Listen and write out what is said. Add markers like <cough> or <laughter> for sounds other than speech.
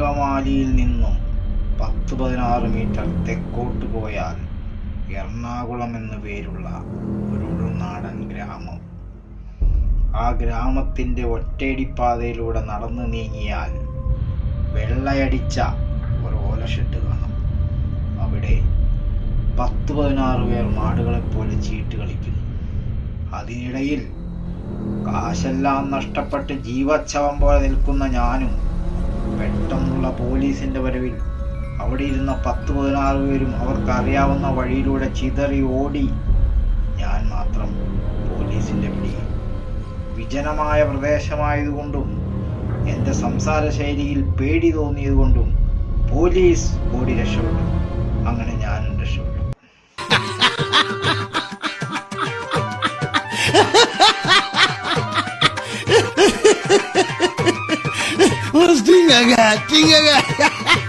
അങ്കമാലിയിൽ നിന്നും പത്ത് പതിനാറ് മീറ്റർ തെക്കോട്ട് പോയാൽ എറണാകുളം എന്നു പേരുള്ള ഒരു ഉൾനാടൻ ഗ്രാമം. ആ ഗ്രാമത്തിന്റെ ഒറ്റയടിപ്പാതയിലൂടെ നടന്നു നീങ്ങിയാൽ വെള്ളയടിച്ച ഒരു ഓലഷെഡ് കാണും. അവിടെ പത്ത് പതിനാറ് പേർ മാടുകളെപ്പോലെ ചീട്ട് കളിക്കുന്നു. അതിനിടയിൽ കാശെല്ലാം നഷ്ടപ്പെട്ട് ജീവച്ഛവം പോലെ നിൽക്കുന്ന ഞാനും പെട്ടെന്നുള്ള പോലീസിന്റെ വരവിൽ. അവിടെ ഇരുന്ന പത്ത് പതിനാറ് പേരും അവർക്കറിയാവുന്ന വഴിയിലൂടെ ചിതറി ഓടി. ഞാൻ മാത്രം പോലീസിന്റെ പിടിയിൽ. വിജനമായ പ്രദേശമായതുകൊണ്ടും എന്റെ സംസാര ശൈലിയിൽ പേടി തോന്നിയതുകൊണ്ടും പോലീസ് ഓടി രക്ഷപ്പെട്ടു. അങ്ങനെ ഞാനും രക്ഷപ്പെട്ടു. <laughs> Mas tinha gato, tinha gato. <laughs>